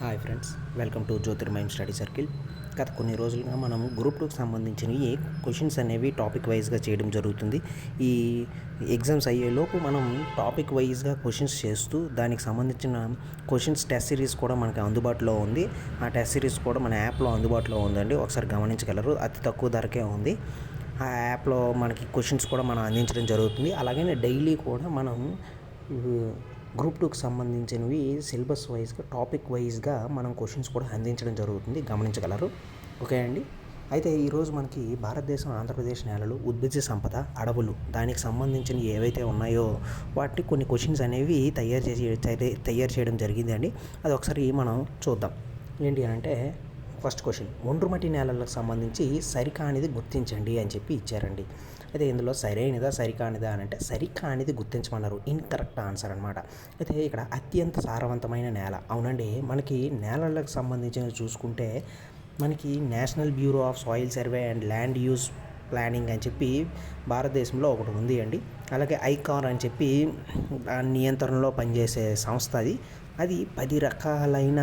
Hi friends welcome to Jyothirmayam study circle. గత కొన్ని రోజులుగా మనం గ్రూప్ టూకి సంబంధించినవి క్వశ్చన్స్ అనేవి టాపిక్ వైజ్గా చేయడం జరుగుతుంది. ఈ ఎగ్జామ్స్ అయ్యేలోపు మనం టాపిక్ వైజ్గా క్వశ్చన్స్ చేస్తూ దానికి సంబంధించిన క్వశ్చన్స్ టెస్ట్ సిరీస్ కూడా మనకి అందుబాటులో ఉంది. ఆ టెస్ట్ సిరీస్ కూడా మన యాప్లో అందుబాటులో ఉందండి. ఒకసారి గమనించగలరు అతి తక్కువ ధరకే ఉంది. ఆ యాప్లో మనకి క్వశ్చన్స్ కూడా మనం అందించడం జరుగుతుంది. అలాగే డైలీ కూడా మనం గ్రూప్ టూకి సంబంధించినవి సిలబస్ వైజ్గా టాపిక్ వైజ్గా మనం క్వశ్చన్స్ కూడా అందించడం జరుగుతుంది. గమనించగలరు. ఓకే అండి. అయితే ఈరోజు మనకి భారతదేశం ఆంధ్రప్రదేశ్ నేలలు ఉద్భిజ సంపద అడవులు దానికి సంబంధించిన ఏవైతే ఉన్నాయో వాటిని కొన్ని క్వశ్చన్స్ అనేవి తయారు చేసి తయారు చేయడం జరిగిందండి అది ఒకసారి మనం చూద్దాం. ఏంటి అంటే ఫస్ట్ క్వశ్చన్ ఒండ్రుమటి నేలలకు సంబంధించి సరికానిది గుర్తించండి అని చెప్పి ఇచ్చారండి. అయితే ఇందులో సరైనదా సరికానిదా అని అంటే సరికానిది గుర్తించమన్నారు. ఇన్కరెక్ట్ ఆన్సర్ అనమాట అయితే ఇక్కడ అత్యంత సారవంతమైన నేల. అవునండి మనకి నేలలకు సంబంధించిన చూసుకుంటే మనకి national bureau of soil survey and land use planning అని చెప్పి భారతదేశంలో ఒకటి ఉంది అండి. అలాగే ఐకార్ అని చెప్పి నియంత్రణలో పనిచేసే సంస్థ అది. అది పది రకాలైన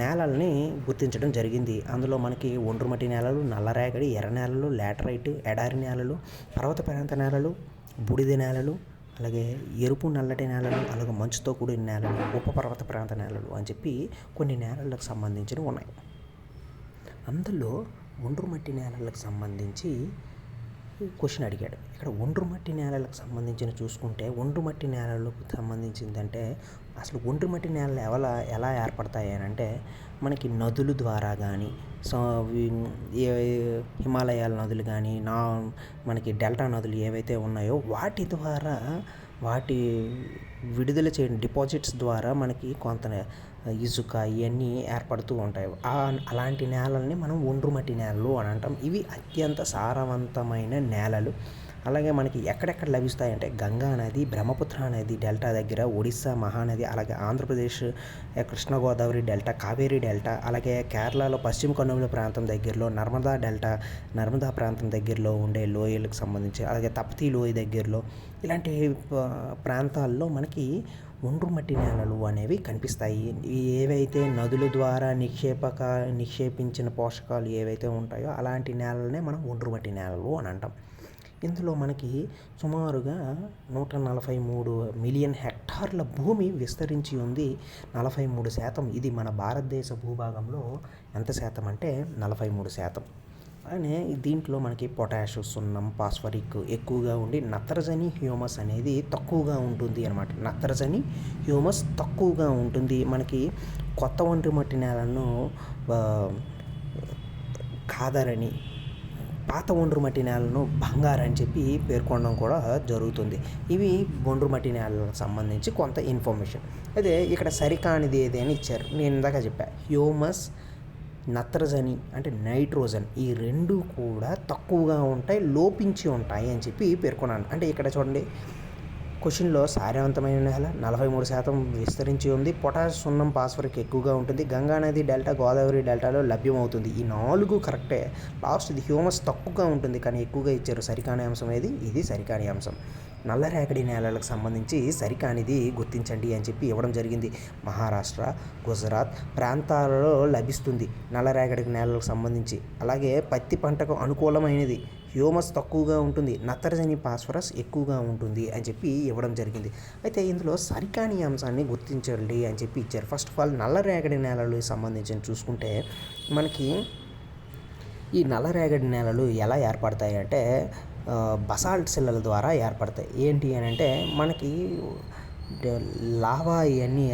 నేలల్ని గుర్తించడం జరిగింది. అందులో మనకి ఒండ్రుమట్టి నేలలు నల్లరేగడి ఎర్ర నేలలు లాటరైట్ ఎడారి నేలలు పర్వత ప్రాంత నేలలు బూడిద నేలలు అలాగే ఎరుపు నల్లటి నేలలు అలాగే మంచుతో కూడిన నేలలు ఉపపర్వత ప్రాంత నేలలు అని చెప్పి కొన్ని నేలలకు సంబంధించినవి ఉన్నాయి. అందులో ఒండ్రుమట్టి నేలలకు సంబంధించి క్వశ్చన్ అడిగాడు. ఇక్కడ ఒండ్రుమట్టి నేలలకు సంబంధించిన చూసుకుంటే ఒండ్రు మట్టి నేలలకు సంబంధించిందంటే అసలు ఒండ్రుమట్టి నేలలు ఎలా ఎలా ఏర్పడతాయి అని అంటే మనకి నదుల ద్వారా కానీ సో హిమాలయాల నదులు కానీ నా మనకి డెల్టా నదులు ఏవైతే ఉన్నాయో వాటి ద్వారా వాటి విడుదల చేయడం డిపాజిట్స్ ద్వారా మనకి కొంత ఇసుక ఇవన్నీ ఏర్పడుతూ ఉంటాయి. అలాంటి నేలల్ని మనం ఒండ్రుమట్టి నేలలు అని అంటాం. ఇవి అత్యంత సారవంతమైన నేలలు. అలాగే మనకి ఎక్కడెక్కడ లభిస్తాయంటే గంగా నది బ్రహ్మపుత్ర నది డెల్టా దగ్గర ఒడిస్సా మహానది అలాగే ఆంధ్రప్రదేశ్ కృష్ణగోదావరి డెల్టా కావేరీ డెల్టా అలాగే కేరళలో పశ్చిమ కనుమల ప్రాంతం దగ్గరలో నర్మదా డెల్టా నర్మదా ప్రాంతం దగ్గరలో ఉండే లోయలకు సంబంధించి అలాగే తప్తి లోయ దగ్గరలో ఇలాంటి ప్రాంతాల్లో మనకి ఒండ్రుమట్టి నేలలు అనేవి కనిపిస్తాయి. ఏవైతే నదుల ద్వారా నిక్షేపక నిక్షేపించిన పోషకాలు ఏవైతే ఉంటాయో అలాంటి నేలలనే మనం ఒండ్రుమట్టి నేలలు అని అంటాం. ఇందులో మనకి సుమారుగా నూట నలభై మూడు మిలియన్ హెక్టార్ల భూమి విస్తరించి ఉంది. నలభై మూడు శాతం. ఇది మన భారతదేశ భూభాగంలో ఎంత శాతం అంటే నలభై మూడు శాతం. అలానే దీంట్లో మనకి పొటాష్ సున్నం పాస్ఫరిక్ ఎక్కువగా ఉండి నత్రజని హ్యూమస్ అనేది తక్కువగా ఉంటుంది అనమాట నత్రజని హ్యూమస్ తక్కువగా ఉంటుంది. మనకి కొత్త ఒంటి మట్టి నేలను కాదరని పాత ఒండ్రు మట్టి నేలను బంగారు అని చెప్పి పేర్కొనడం కూడా జరుగుతుంది. ఇవి ఒండ్రు మట్టి నేలకు సంబంధించి కొంత ఇన్ఫర్మేషన్. అదే ఇక్కడ సరికానిది ఏది అని ఇచ్చారు. నేను ఇందాక చెప్పా హ్యూమస్ నత్రజని అంటే నైట్రోజన్ ఈ రెండు కూడా తక్కువగా ఉంటాయి లోపించి ఉంటాయి అని చెప్పి పేర్కొన్నాను. అంటే ఇక్కడ చూడండి క్వశ్చన్లో సారవంతమైన నేల నలభై మూడు శాతం విస్తరించి ఉంది. పొటాష్ సున్నం పాస్ఫరిక్ ఎక్కువగా ఉంటుంది. గంగా నది డెల్టా గోదావరి డెల్టాలో లభ్యమవుతుంది. ఈ నాలుగు కరెక్టే. లాస్ట్ ఇది హ్యూమస్ తక్కువగా ఉంటుంది కానీ ఎక్కువగా ఇచ్చారు. సరికాని అంశం ఏది? ఇది సరికాని అంశం. నల్లరేగడి నేలలకు సంబంధించి సరికానిది గుర్తించండి అని చెప్పి ఇవ్వడం జరిగింది. మహారాష్ట్ర గుజరాత్ ప్రాంతాలలో లభిస్తుంది నల్లరేగడి నేలలకు సంబంధించి. అలాగే పత్తి పంటకు అనుకూలమైనది. హ్యూమస్ తక్కువగా ఉంటుంది నత్రజని పాస్ఫరస్ ఎక్కువగా ఉంటుంది అని చెప్పి ఇవ్వడం జరిగింది. అయితే ఇందులో సరికాని అంశాన్ని గుర్తించండి అని చెప్పి ఇచ్చారు. ఫస్ట్ ఆఫ్ ఆల్ నల్లరేగడి నేలలు సంబంధించి చూసుకుంటే మనకి ఈ నల్లరేగడి నేలలు ఎలా ఏర్పడతాయి అంటే బసాల్ట్ శిలల ద్వారా ఏర్పడతాయి. ఏంటి అని అంటే మనకి లావా ఇవన్నీ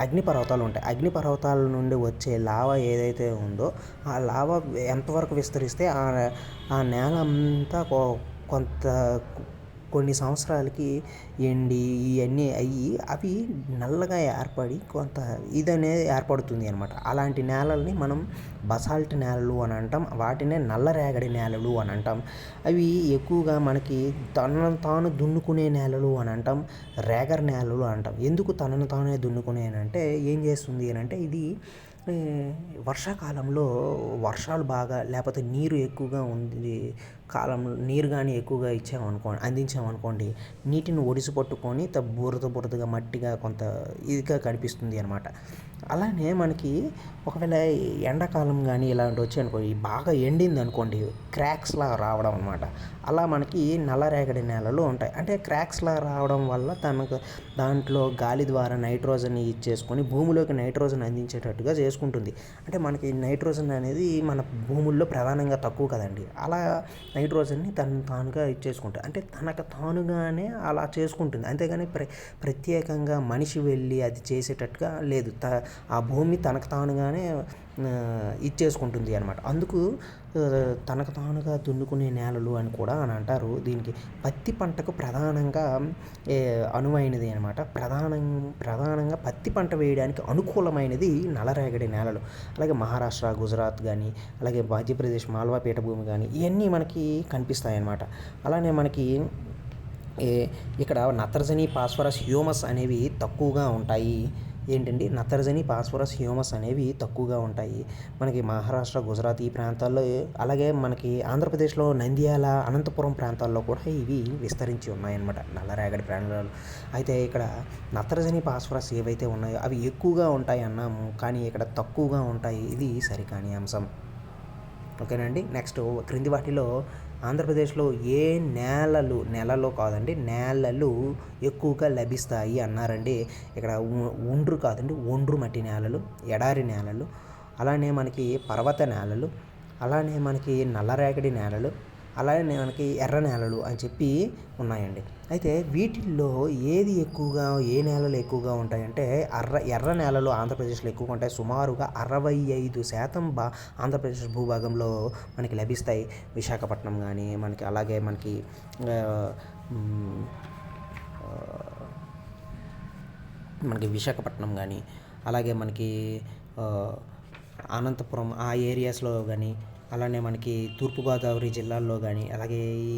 అగ్నిపర్వతాలు ఉంటాయి. అగ్నిపర్వతాల నుండి వచ్చే లావా ఏదైతే ఉందో ఆ లావా ఎంతవరకు విస్తరిస్తే ఆ నేల అంతా కొంత కొన్ని సంవత్సరాలకి ఎండి ఇవన్నీ అయ్యి అవి నల్లగా ఏర్పడి కొంత ఇది అనేది ఏర్పడుతుంది అనమాట అలాంటి నేలల్ని మనం బసాల్ట్ నేలలు అని అంటాం వాటినే నల్లరేగడి నేలలు అని అంటాం. అవి ఎక్కువగా మనకి తనను తాను దున్నుకునే నేలలు అని అంటాం రేగర్ నేలలు అంటాం. ఎందుకు తనను తానే దున్నుకునే అంటే ఏం చేస్తుంది అని అంటే ఇది వర్షాకాలంలో వర్షాలు బాగా లేకపోతే నీరు ఎక్కువగా ఉంది కాలం నీరు కానీ ఎక్కువగా ఇచ్చామనుకోండి అందించామనుకోండి నీటిని ఒడిసి పట్టుకొని త బురద బురదగా మట్టిగా కొంత ఇదిగా కనిపిస్తుంది అనమాట అలానే మనకి ఒకవేళ ఎండాకాలం కానీ ఇలాంటి వచ్చి బాగా ఎండింది అనుకోండి క్రాక్స్లా రావడం అనమాట అలా మనకి నల్లరేగడి నేలలు ఉంటాయి. అంటే క్రాక్స్లా రావడం వల్ల తనకు దాంట్లో గాలి ద్వారా నైట్రోజన్ ఇచ్చేసుకొని భూమిలోకి నైట్రోజన్ అందించేటట్టుగా చేసుకుంటుంది. అంటే మనకి నైట్రోజన్ అనేది మన భూముల్లో ప్రధానంగా తక్కువ కదండి. అలా నైట్రోజన్ని తను తానుగా ఇచ్చేసుకుంటుంది అంటే తనకు తానుగానే అలా చేసుకుంటుంది. అంతేగాని ప్ర ప్రత్యేకంగా మనిషి వెళ్ళి అది చేసేటట్టుగా లేదు. త ఆ భూమి తనకు తానుగా ఆ, ఇచ్చేసుకుంటుంది అనమాట అందుకు తనకు తానుగా దున్నుకునే నేలలు అని కూడా అని అంటారు. దీనికి పత్తి పంటకు ప్రధానంగా ఏ, అనువైనది అనమాట ప్రధానం ప్రధానంగా పత్తి పంట వేయడానికి అనుకూలమైనది నల్లరేగడి నేలలు. అలాగే మహారాష్ట్ర గుజరాత్ కానీ అలాగే మధ్యప్రదేశ్ మాల్వా పీఠభూమి కానీ ఇవన్నీ మనకి కనిపిస్తాయి అన్నమాట అలానే మనకి ఏ ఇక్కడ నత్రజని ఫాస్ఫరస్ హ్యూమస్ అనేవి తక్కువగా ఉంటాయి. ఏంటండి? నత్రజని ఫాస్ఫరస్ హ్యూమస్ అనేవి తక్కువగా ఉంటాయి. మనకి మహారాష్ట్ర గుజరాత్ ఈ ప్రాంతాల్లో అలాగే మనకి ఆంధ్రప్రదేశ్లో నంద్యాల అనంతపురం ప్రాంతాల్లో కూడా ఇవి విస్తరించి ఉన్నాయన్నమాట. నల్లరేగడి ప్రాంతాలు. అయితే ఇక్కడ నత్రజని ఫాస్ఫరస్ ఏవైతే ఉన్నాయో అవి ఎక్కువగా ఉంటాయి అన్నాము. కానీ ఇక్కడ తక్కువగా ఉంటాయి. ఇది సరికాని అంశం. ఓకేనండి నెక్స్ట్ క్రింది వాటిలో ఆంధ్రప్రదేశ్లో ఏ నేలలు నెలలో కాదండి నేలలు ఎక్కువగా లభిస్తాయి అన్నారండి. ఇక్కడ ఒండ్రు కాదండి ఒండ్రు మట్టి నేలలు ఎడారి నేలలు అలానే మనకి పర్వత నేలలు అలానే మనకి నల్లరేగడి నేలలు అలానే మనకి ఎర్ర నేలలు అని చెప్పి ఉన్నాయండి. అయితే వీటిల్లో ఏది ఎక్కువగా ఏ నేలలు ఎక్కువగా ఉంటాయంటే అర్ర ఎర్ర నేలలు ఆంధ్రప్రదేశ్లో ఎక్కువగా ఉంటాయి. సుమారుగా అరవై ఐదు శాతం బా ఆంధ్రప్రదేశ్ భూభాగంలో మనకి లభిస్తాయి. విశాఖపట్నం కానీ మనకి అలాగే మనకి మనకి విశాఖపట్నం కానీ అలాగే మనకి అనంతపురం ఆ ఏరియాస్లో కానీ అలానే మనకి తూర్పుగోదావరి జిల్లాల్లో కానీ అలాగే ఈ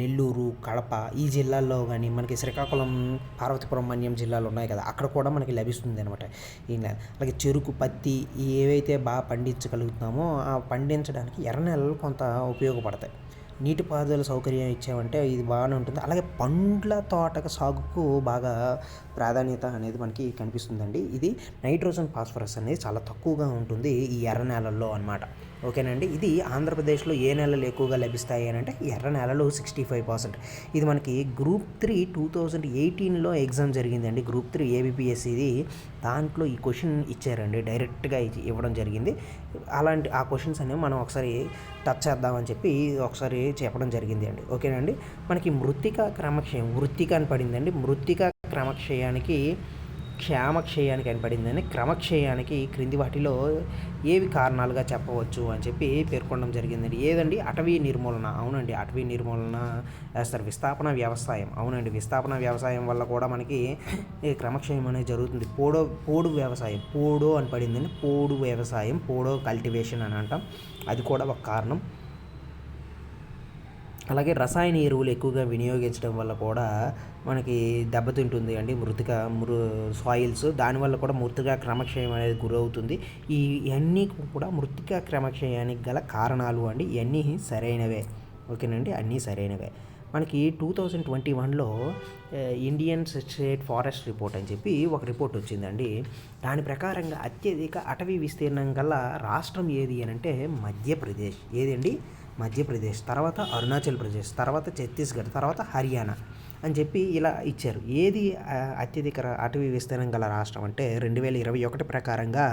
నెల్లూరు కడప ఈ జిల్లాల్లో కానీ మనకి శ్రీకాకుళం పార్వతీపురం మన్యం జిల్లాలు ఉన్నాయి కదా అక్కడ కూడా మనకి లభిస్తుంది అనమాట ఈ అలాగే చెరుకు పత్తి ఏవైతే బాగా పండించగలుగుతామో ఆ పండించడానికి ఎర్ర నెలలు కొంత ఉపయోగపడతాయి. నీటిపారుదల సౌకర్యం ఇచ్చామంటే ఇది బాగానే ఉంటుంది. అలాగే పండ్ల తోటక సాగుకు బాగా ప్రాధాన్యత అనేది మనకి కనిపిస్తుందండి. ఇది నైట్రోజన్ ఫాస్ఫరస్ అనేది చాలా తక్కువగా ఉంటుంది ఈ ఎర్ర నేలల్లో అనమాట ఓకేనండి. ఇది ఆంధ్రప్రదేశ్లో ఏ నెలలు ఎక్కువగా లభిస్తాయి అని అంటే ఎర్ర నెలలు సిక్స్టీ ఫైవ్ పర్సెంట్. ఇది మనకి గ్రూప్ త్రీ టూ థౌజండ్ ఎయిటీన్లో ఎగ్జామ్ జరిగిందండి. గ్రూప్ త్రీ ఏబిపిఎస్సిది. దాంట్లో ఈ క్వశ్చన్ ఇచ్చారండి డైరెక్ట్గా ఇవ్వడం జరిగింది. అలాంటి ఆ క్వశ్చన్స్ అనేవి మనం ఒకసారి టచ్ చేద్దామని చెప్పి ఒకసారి చెప్పడం జరిగింది అండి. ఓకేనండి. మనకి మృత్తిక క్రమక్షయం వృత్తిక అని పడిందండి. మృత్తిక క్రమక్షయానికి క్షేమక్షయానికి కనపడిందని క్రమక్షయానికి క్రింది వాటిలో ఏవి కారణాలుగా చెప్పవచ్చు అని చెప్పి పేర్కొనడం జరిగిందండి. ఏదండి? అటవీ నిర్మూలన. అవునండి. అటవీ నిర్మూలన వేస్తారు విస్థాపన వ్యవసాయం. అవునండి. విస్థాపన వ్యవసాయం వల్ల కూడా మనకి క్రమక్షయం అనేది జరుగుతుంది. పోడో పోడు వ్యవసాయం. పోడో అని పడిందండి. పోడు వ్యవసాయం పోడో కల్టివేషన్ అని అంటాం. అది కూడా ఒక కారణం. అలాగే రసాయన ఎరువులు ఎక్కువగా వినియోగించడం వల్ల కూడా మనకి దెబ్బతింటుంది. అండి మృతిక మృ సాయిల్స్ దానివల్ల కూడా మృతిక క్రమక్షయం అనేది గురవుతుంది. ఈ ఇవన్నీ కూడా మృతిక క్రమక్షయానికి గల కారణాలు అండి. ఇవన్నీ సరైనవే. ఓకేనండి? అన్నీ సరైనవే. మనకి టూ థౌజండ్ ట్వంటీ వన్లో ఇండియన్ స్టేట్ ఫారెస్ట్ రిపోర్ట్ అని చెప్పి ఒక రిపోర్ట్ వచ్చిందండి. దాని ప్రకారంగా అత్యధిక అటవీ విస్తీర్ణం గల రాష్ట్రం ఏది అని అంటే మధ్యప్రదేశ్. ఏదండి? మధ్యప్రదేశ్ తర్వాత అరుణాచల్ ప్రదేశ్ తర్వాత ఛత్తీస్గఢ్ తర్వాత హర్యానా అని చెప్పి ఇలా ఇచ్చారు. ఏది అత్యధిక అటవీ విస్తీర్ణం గల రాష్ట్రం అంటే రెండు వేల ఇరవై ఒకటి ప్రకారంగా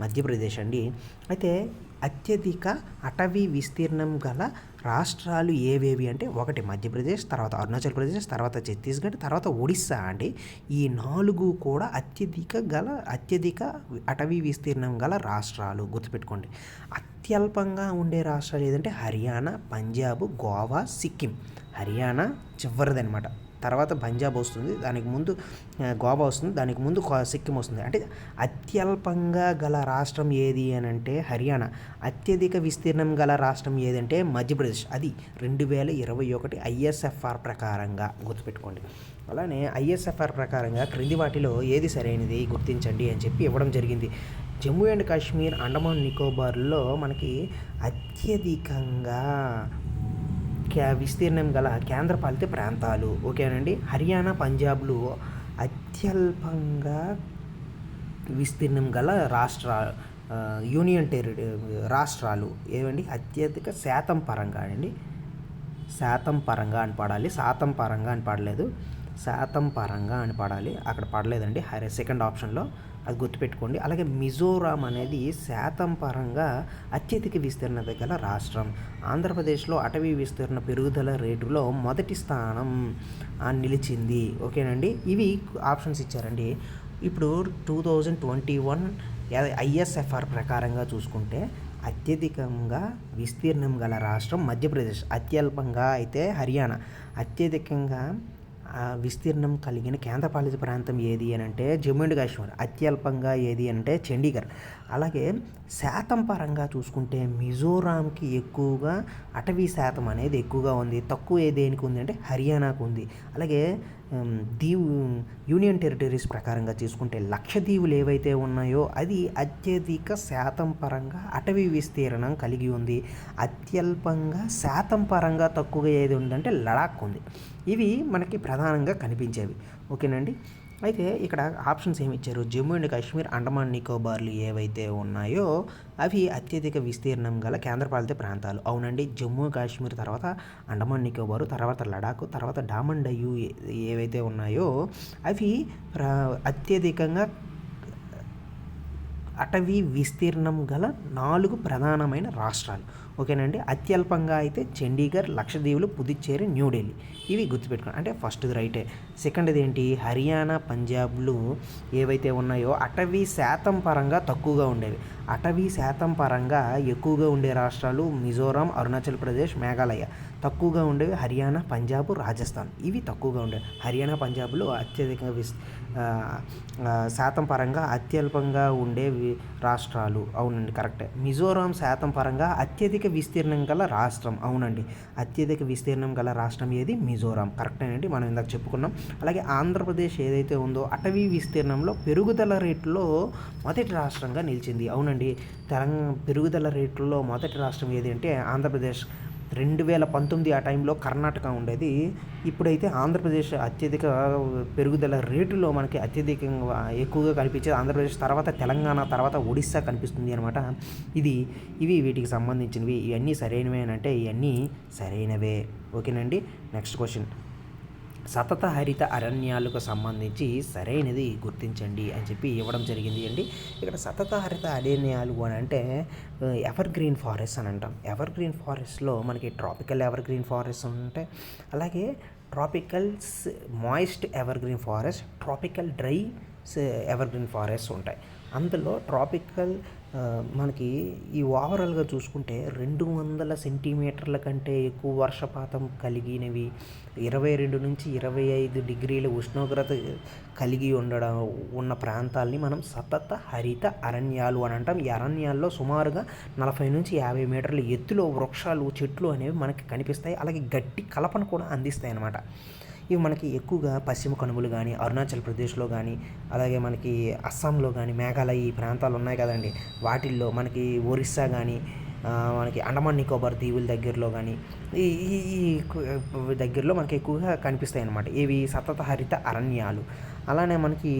మధ్యప్రదేశ్ అండి. అయితే అత్యధిక అటవీ విస్తీర్ణం గల రాష్ట్రాలు ఏవేవి అంటే ఒకటి మధ్యప్రదేశ్ తర్వాత అరుణాచల్ ప్రదేశ్ తర్వాత ఛత్తీస్గఢ్ తర్వాత ఒడిస్సా అండి. ఈ నాలుగు కూడా అత్యధిక గల అత్యధిక అటవీ విస్తీర్ణం గల రాష్ట్రాలు గుర్తుపెట్టుకోండి. అత్యల్పంగా ఉండే రాష్ట్రాలు ఏదంటే హర్యానా పంజాబ్ గోవా సిక్కిం. హర్యానా చివరిదనమాట తర్వాత పంజాబ్ వస్తుంది దానికి ముందు గోవా వస్తుంది దానికి ముందు సిక్కిం వస్తుంది. అంటే అత్యల్పంగా గల రాష్ట్రం ఏది అని అంటే హర్యానా. అత్యధిక విస్తీర్ణం గల రాష్ట్రం ఏదంటే మధ్యప్రదేశ్. అది రెండు వేల ఇరవై ఒకటి ఐఎస్ఎఫ్ఆర్ ప్రకారంగా గుర్తుపెట్టుకోండి. అలానే ఐఎస్ఎఫ్ఆర్ ప్రకారంగా క్రింది వాటిలో ఏది సరైనది గుర్తించండి అని చెప్పి ఇవ్వడం జరిగింది. జమ్మూ అండ్ కాశ్మీర్ అండమాన్ నికోబార్లో మనకి అత్యధికంగా విస్తీర్ణం గల కేంద్రపాలిత ప్రాంతాలు. ఓకేనండి. హర్యానా పంజాబ్లు అత్యల్పంగా విస్తీర్ణం గల రాష్ట్ర యూనియన్ టెరి రాష్ట్రాలు. ఏవండి? అత్యధిక శాతం పరంగా అండి. శాతం పరంగా అని పడాలి. శాతం పరంగా అని పడలేదు. శాతం పరంగా అని పడాలి. అక్కడ పడలేదండి. హరే సెకండ్ ఆప్షన్లో. అది గుర్తుపెట్టుకోండి. అలాగే మిజోరాం అనేది శాతం పరంగా అత్యధిక విస్తీర్ణత గల రాష్ట్రం. ఆంధ్రప్రదేశ్లో అటవీ విస్తీర్ణ పెరుగుదల రేటులో మొదటి స్థానం నిలిచింది. ఓకేనండి? ఇవి ఆప్షన్స్ ఇచ్చారండి. ఇప్పుడు two thousand twenty one ISFR ప్రకారంగా చూసుకుంటే అత్యధికంగా విస్తీర్ణం గల రాష్ట్రం మధ్యప్రదేశ్. అత్యల్పంగా అయితే హర్యానా. అత్యధికంగా విస్తీర్ణం కలిగిన కేంద్రపాలిత ప్రాంతం ఏది అని అంటే జమ్మూ అండ్ కాశ్మీర్ అత్యల్పంగా ఏది అంటే చండీగఢ్. అలాగే శాతం పరంగా చూసుకుంటే మిజోరాంకి ఎక్కువగా అటవీ శాతం అనేది ఎక్కువగా ఉంది. తక్కువ దేనికి ఉంది అంటే హర్యానాకు ఉంది. అలాగే దీవు యూనియన్ టెరిటరీస్ ప్రకారంగా చూసుకుంటే లక్షదీవులు ఏవైతే ఉన్నాయో అది అత్యధిక శాతం పరంగా అటవీ విస్తీర్ణం కలిగి ఉంది. అత్యల్పంగా శాతం పరంగా తక్కువగా ఏది ఉందంటే లడాక్ ఉంది. ఇవి మనకి ప్రధానంగా కనిపించేవి. ఓకేనండి? అయితే ఇక్కడ ఆప్షన్స్ ఏమి ఇచ్చారు? జమ్మూ అండ్ కాశ్మీర్ అండమాన్ నికోబార్లు ఏవైతే ఉన్నాయో అవి అత్యధిక విస్తీర్ణం గల కేంద్రపాలిత ప్రాంతాలు. అవునండి జమ్మూ కాశ్మీర్ తర్వాత అండమాన్ నికోబారు తర్వాత లడాక్ తర్వాత డామన్ డయ్యు ఏవైతే ఉన్నాయో అవి అత్యధికంగా అటవీ విస్తీర్ణం గల నాలుగు ప్రధానమైన రాష్ట్రాలు. ఓకేనండి? అత్యల్పంగా అయితే చండీగఢ్ లక్షద్వీపులు పుదుచ్చేరి న్యూఢిల్లీ ఇవి గుర్తుపెట్టుకోండి. అంటే ఫస్ట్ది రైటే. సెకండ్ది ఏంటి? హర్యానా పంజాబ్లు ఏవైతే ఉన్నాయో అటవీ శాతం పరంగా తక్కువగా ఉండేవి. అటవీ శాతం పరంగా ఎక్కువగా ఉండే రాష్ట్రాలు మిజోరాం అరుణాచల్ ప్రదేశ్ మేఘాలయ. తక్కువగా ఉండేవి హర్యానా పంజాబ్ రాజస్థాన్. ఇవి తక్కువగా ఉండేవి. హర్యానా పంజాబ్లో అత్యధిక విస్ శాతం పరంగా అత్యల్పంగా ఉండే రాష్ట్రాలు. అవునండి కరెక్టే. మిజోరాం శాతం పరంగా అత్యధిక విస్తీర్ణం గల రాష్ట్రం. అవునండి. అత్యధిక విస్తీర్ణం గల రాష్ట్రం ఏది? మిజోరాం. కరెక్టేనండి మనం ఇందాక చెప్పుకున్నాం. అలాగే ఆంధ్రప్రదేశ్ ఏదైతే ఉందో అటవీ విస్తీర్ణంలో పెరుగుదల రేట్లో మొదటి రాష్ట్రంగా నిలిచింది. అవునండి. తెలంగాణ పెరుగుదల రేట్లో మొదటి రాష్ట్రం ఏది అంటే ఆంధ్రప్రదేశ్. రెండు వేల పంతొమ్మిది ఆ టైంలో కర్ణాటక ఉండేది. ఇప్పుడైతే ఆంధ్రప్రదేశ్ అత్యధిక పెరుగుదల రేటులో మనకి అత్యధికంగా ఎక్కువగా కనిపించేది ఆంధ్రప్రదేశ్ తర్వాత తెలంగాణ తర్వాత ఒడిస్సా కనిపిస్తుంది అనమాట ఇది ఇవి వీటికి సంబంధించినవి. ఇవన్నీ సరైనవే అని అంటే ఇవన్నీ సరైనవే. ఓకేనండి? Next question. సతత హరిత అరణ్యాలకు సంబంధించి సరైనది గుర్తించండి అని చెప్పి ఇవ్వడం జరిగింది అండి. ఇక్కడ సతత హరిత అరణ్యాలు అని అంటే ఎవర్ గ్రీన్ ఫారెస్ట్ అని అంటాం. ఎవర్ గ్రీన్ ఫారెస్ట్లో మనకి ట్రాపికల్ ఎవర్ గ్రీన్ ఫారెస్ట్ ఉంటాయి అలాగే tropicals moist ever green forest tropical dry ever green forest ఉంటాయి. అందులో ట్రాపికల్ మనకి ఈ ఓవరాల్గా చూసుకుంటే రెండు వందల సెంటీమీటర్ల కంటే ఎక్కువ వర్షపాతం కలిగినవి ఇరవై రెండు నుంచి ఇరవై ఐదు డిగ్రీల ఉష్ణోగ్రత కలిగి ఉండడం ఉన్న ప్రాంతాల్ని మనం సతత హరిత అరణ్యాలు అని అంటాం. ఈ అరణ్యాల్లో సుమారుగా నలభై నుంచి యాభై మీటర్ల ఎత్తులో వృక్షాలు చెట్లు అనేవి మనకి కనిపిస్తాయి. అలాగే గట్టి కలపను కూడా అందిస్తాయి అన్నమాట ఇవి మనకి ఎక్కువగా పశ్చిమ కనుమలు కానీ అరుణాచల్ ప్రదేశ్లో కానీ అలాగే మనకి అస్సాంలో కానీ మేఘాలయ ఈ ప్రాంతాలు ఉన్నాయి కదండి. వాటిల్లో మనకి ఒరిస్సా కానీ మనకి అండమాన్ నికోబార్ దీవుల దగ్గరలో కానీ ఈ ఈ దగ్గరలో మనకి ఎక్కువగా కనిపిస్తాయి అన్నమాట ఇవి సతత హరిత అరణ్యాలు. అలానే మనకి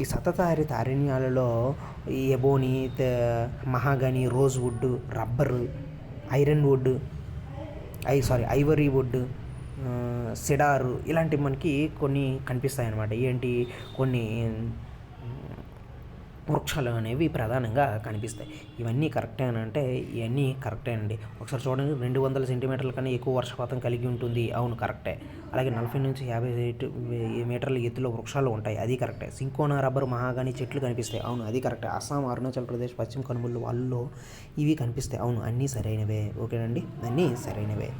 ఈ సతత హరిత అరణ్యాలలో ఈ ebony mahogany rose wood rubber iron wood I sorry ivory wood cedar ఇలాంటివి మనకి కొన్ని కనిపిస్తాయి అన్నమాట ఏంటి? కొన్ని వృక్షాలు అనేవి ప్రధానంగా కనిపిస్తాయి. ఇవన్నీ కరెక్టే అని అంటే ఇవన్నీ కరెక్టే అండి. ఒకసారి చూడండి రెండు వందల సెంటీమీటర్ల కన్నా ఎక్కువ వర్షపాతం కలిగి ఉంటుంది. అవును కరెక్టే. అలాగే నలభై నుంచి యాభై ఎటు- మీటర్ల ఎత్తులో వృక్షాలు ఉంటాయి. అది కరెక్టే. సింకోనా రబ్బర్ మహాగాని చెట్లు కనిపిస్తాయి. అవును అది కరెక్టే. అస్సాం అరుణాచల్ ప్రదేశ్ పశ్చిమ కనుమలు వాళ్ళలో ఇవి కనిపిస్తాయి. అవును అన్నీ సరైనవే. ఓకేనండి? అన్నీ సరైనవే.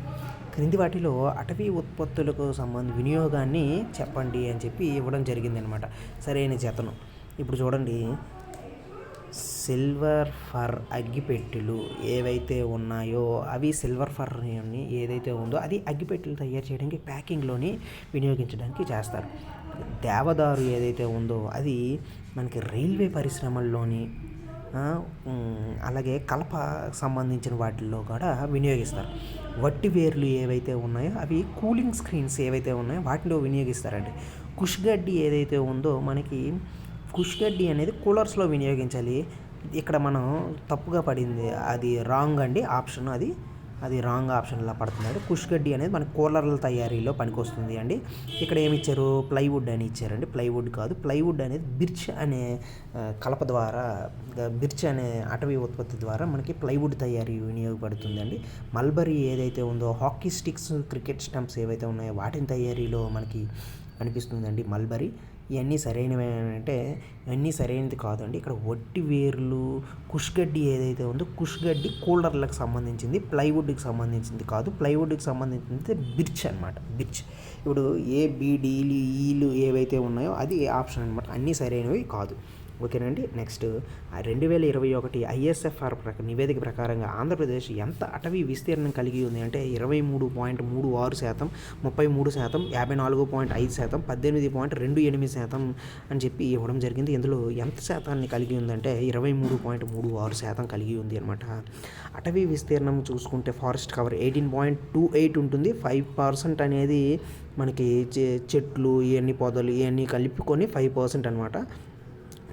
క్రింది వాటిలో అటవీ ఉత్పత్తులకు సంబంధ వినియోగాన్ని చెప్పండి అని చెప్పి ఇవ్వడం జరిగిందనమాట. సరైన చేతను ఇప్పుడు చూడండి. సిల్వర్ ఫర్ అగ్గిపెట్టెలు ఏవైతే ఉన్నాయో అవి సిల్వర్ ఫర్ ఏదైతే ఉందో అది అగ్గిపెట్టెలు తయారు చేయడానికి ప్యాకింగ్లోని వినియోగించడానికి చేస్తారు. దేవదారు ఏదైతే ఉందో అది మనకి రైల్వే పరిశ్రమల్లోని అలాగే కలప సంబంధించిన వాటిల్లో కూడా వినియోగిస్తారు. వట్టి వేర్లు ఏవైతే ఉన్నాయో అవి కూలింగ్ స్క్రీన్స్ ఏవైతే ఉన్నాయో వాటిలో వినియోగిస్తారండి. కుష్గడ్డి ఏదైతే ఉందో మనకి కుష్గడ్డి అనేది కూలర్స్లో వినియోగించాలి. ఇక్కడ మనం తప్పుగా పడింది అది రాంగ్ అండి ఆప్షన్ అది. అది రాంగ్ ఆప్షన్లా పడుతున్నాడు. కుష్గడ్డి అనేది మన కూలర్ల తయారీలో పనికొస్తుంది అండి. ఇక్కడ ఏమి ఇచ్చారు? ప్లైవుడ్ అని ఇచ్చారండి. ప్లైవుడ్ కాదు. ప్లైవుడ్ అనేది బిర్చ్ అనే కలప ద్వారా బిర్చ్ అనే అటవీ ఉత్పత్తి ద్వారా మనకి ప్లైవుడ్ తయారీ వినియోగపడుతుందండి. మల్బరీ ఏదైతే ఉందో హాకీ స్టిక్స్ క్రికెట్ స్టంప్స్ ఏవైతే ఉన్నాయో వాటిని తయారీలో మనకి కనిపిస్తుందండి మల్బరీ. ఇవన్నీ సరైనవి అంటే ఇవన్నీ సరైనది కాదండి. ఇక్కడ వట్టి వేర్లు కుష్గడ్డి ఏదైతే ఉందో కుష్గడ్డి కూలర్లకు సంబంధించింది ప్లైవుడ్కి సంబంధించింది కాదు ప్లైవుడ్కి సంబంధించింది బిర్చ్ అనమాట బిర్చ్ ఇప్పుడు ఏ బీడీలు ఈలు ఏవైతే ఉన్నాయో అది ఆప్షన్ అనమాట అన్నీ సరైనవి కాదు. ఓకేనండి. నెక్స్ట్ రెండు వేల ఇరవై ఒకటి ఐఎస్ఎఫ్ఆర్ ప్రక నివేదిక ప్రకారంగా ఆంధ్రప్రదేశ్ ఎంత అటవీ విస్తీర్ణం కలిగి ఉంది అంటే ఇరవై మూడు పాయింట్ మూడు ఆరు శాతం ముప్పై మూడు శాతం యాభై నాలుగు పాయింట్ ఐదు శాతం పద్దెనిమిది పాయింట్ రెండు ఎనిమిది శాతం అని చెప్పి ఇవ్వడం జరిగింది. ఇందులో ఎంత శాతాన్ని కలిగి ఉందంటే ఇరవై మూడు పాయింట్ మూడు ఆరు శాతం కలిగి ఉంది అనమాట అటవీ విస్తీర్ణం చూసుకుంటే forest cover eighteen point two eight ఉంటుంది. ఫైవ్ పర్సెంట్ అనేది మనకి చె- చెట్లు ఇవన్నీ పొదలు ఇవన్నీ కలుపుకొని ఫైవ్ పర్సెంట్ అనమాట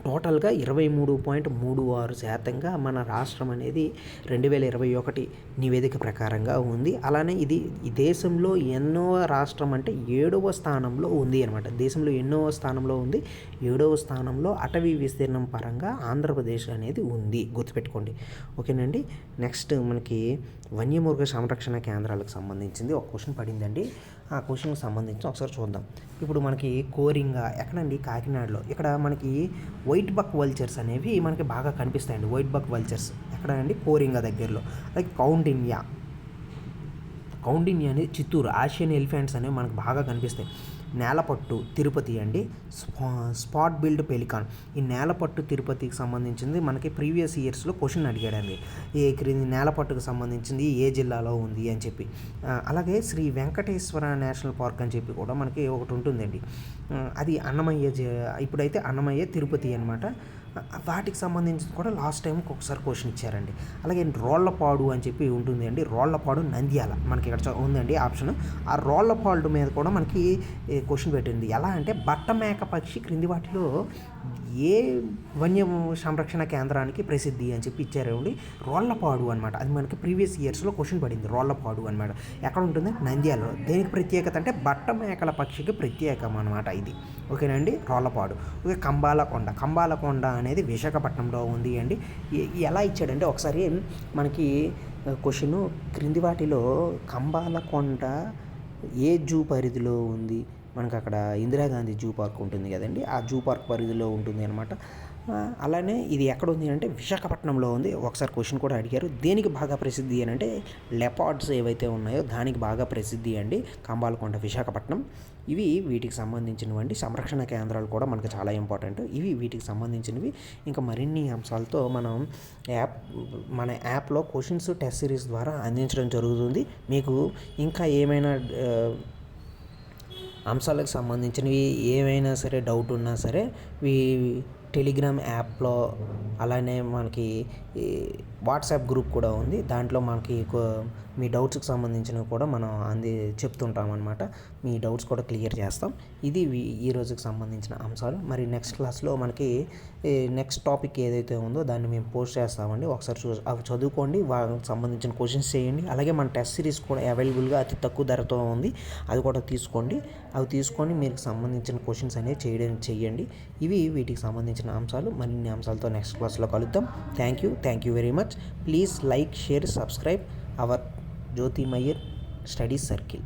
టోటల్గా ఇరవై మూడు పాయింట్ మూడు ఆరు శాతంగా మన రాష్ట్రం అనేది రెండు వేల ఇరవై ఒకటి నివేదిక ప్రకారంగా ఉంది. అలానే ఇది ఈ దేశంలో ఎన్నో రాష్ట్రం అంటే ఏడవ స్థానంలో ఉంది అనమాట దేశంలో ఎన్నో స్థానంలో ఉంది. ఏడవ స్థానంలో అటవీ విస్తీర్ణం పరంగా ఆంధ్రప్రదేశ్ అనేది ఉంది. గుర్తుపెట్టుకోండి. ఓకేనండి? నెక్స్ట్ మనకి వన్యమృగ సంరక్షణ కేంద్రాలకు సంబంధించింది. ఒక క్వశ్చన్ పడిందండి. ఆ క్వశ్చన్కి సంబంధించి ఒకసారి చూద్దాం. ఇప్పుడు మనకి కోరింగ ఎక్కడండి? కాకినాడలో. ఇక్కడ మనకి వైట్ బక్ వల్చర్స్ అనేవి మనకి బాగా కనిపిస్తాయండి. వైట్ బక్ వల్చర్స్. ఎక్కడ అండి కోరింగ దగ్గరలో. అలాగే కౌండిన్యా కౌండిన్య అనేది చిత్తూరు ఆసియన్ ఎలిఫెంట్స్ అనేవి మనకు బాగా కనిపిస్తాయి. నేలపట్టు తిరుపతి అండి. స్పా స్పాట్ బిల్డ్ పెలికాన్. ఈ నేలపట్టు తిరుపతికి సంబంధించింది మనకి ప్రీవియస్ ఇయర్స్లో క్వశ్చన్ అడిగాడండి. ఈ క్రింది నేలపట్టుకు సంబంధించింది ఏ జిల్లాలో ఉంది అని చెప్పి. అలాగే శ్రీ వెంకటేశ్వర నేషనల్ పార్క్ అని చెప్పి కూడా మనకి ఒకటి ఉంటుందండి. అది అన్నమయ్య జి- ఇప్పుడైతే అన్నమయ్య తిరుపతి అనమాట వాటికి సంబంధించి కూడా లాస్ట్ టైం ఒకసారి క్వశ్చన్ ఇచ్చారండి. అలాగే రోళ్ళపాడు అని చెప్పి ఉంటుంది అండి. రోళ్ళపాడు నంద్యాల మనకి ఇక్కడ ఉందండి ఆప్షన్ ఆ రోళ్ళపాడు మీద కూడా మనకి క్వశ్చన్ పెట్టింది. ఎలా అంటే బట్టమేక పక్షి క్రింది వాటిలో ఏ వన్య సంరక్షణ కేంద్రానికి ప్రసిద్ధి అని చెప్పి ఇచ్చారండి రోళ్ళపాడు అనమాట అది మనకి ప్రీవియస్ ఇయర్స్లో క్వశ్చన్ పడింది రోళ్ళపాడు అనమాట ఎక్కడ ఉంటుంది? నంద్యాలలో. దేనికి ప్రత్యేకత అంటే బట్ట మేకల పక్షికి ప్రత్యేకం అనమాట ఇది. ఓకేనండి రోళ్ళపాడు ఓకే కంబాలకొండ. కంబాలకొండ అనేది విశాఖపట్నంలో ఉంది అండి. ఎలా ఇచ్చాడంటే ఒకసారి మనకి క్వశ్చన్ క్రింది వాటిలో కంబాలకొండ ఏ జూ పరిధిలో ఉంది? మనకు అక్కడ ఇందిరాగాంధీ జూ పార్క్ ఉంటుంది కదండి ఆ జూ పార్క్ పరిధిలో ఉంటుంది అనమాట అలానే ఇది ఎక్కడ ఉంది అంటే విశాఖపట్నంలో ఉంది. ఒకసారి క్వశ్చన్ కూడా అడిగారు. దేనికి బాగా ప్రసిద్ధి అని అంటే లెపార్డ్స్ ఏవైతే ఉన్నాయో దానికి బాగా ప్రసిద్ధి అండి కంబాలకొండ విశాఖపట్నం. ఇవి వీటికి సంబంధించినవండి. సంరక్షణ కేంద్రాలు కూడా మనకు చాలా ఇంపార్టెంట్. ఇవి వీటికి సంబంధించినవి. ఇంకా మరిన్ని అంశాలతో మనం యాప్ మన యాప్లో క్వశ్చన్స్ టెస్ట్ సిరీస్ ద్వారా అందించడం జరుగుతుంది. మీకు ఇంకా ఏమైనా అంశాలకు సంబంధించినవి ఏమైనా సరే డౌట్ ఉన్నా సరే ఈ టెలిగ్రామ్ యాప్లో అలానే మనకి వాట్సాప్ గ్రూప్ కూడా ఉంది. దాంట్లో మనకి మీ డౌట్స్కి సంబంధించినవి కూడా మనం అంది చెప్తుంటాం అనమాట మీ డౌట్స్ కూడా క్లియర్ చేస్తాం. ఇది ఈ రోజుకి సంబంధించిన అంశాలు. మరి నెక్స్ట్ క్లాస్లో మనకి నెక్స్ట్ టాపిక్ ఏదైతే ఉందో దాన్ని మేము పోస్ట్ చేస్తామండి. ఒకసారి చూ అవి చదువుకోండి. వాళ్ళకి సంబంధించిన క్వశ్చన్స్ చేయండి. అలాగే మన టెస్ట్ సిరీస్ కూడా అవైలబుల్గా అతి తక్కువ ధరతో ఉంది. అది కూడా తీసుకోండి. అవి తీసుకొని మీకు సంబంధించిన క్వశ్చన్స్ అనేవి చేయడం చేయండి. ఇవి వీటికి సంబంధించిన అంశాలు. మరిన్ని అంశాలతో నెక్స్ట్ క్లాస్లో కలుద్దాం. Thank you. Thank you very much. Please like share subscribe our Jyothirmayam studies circle.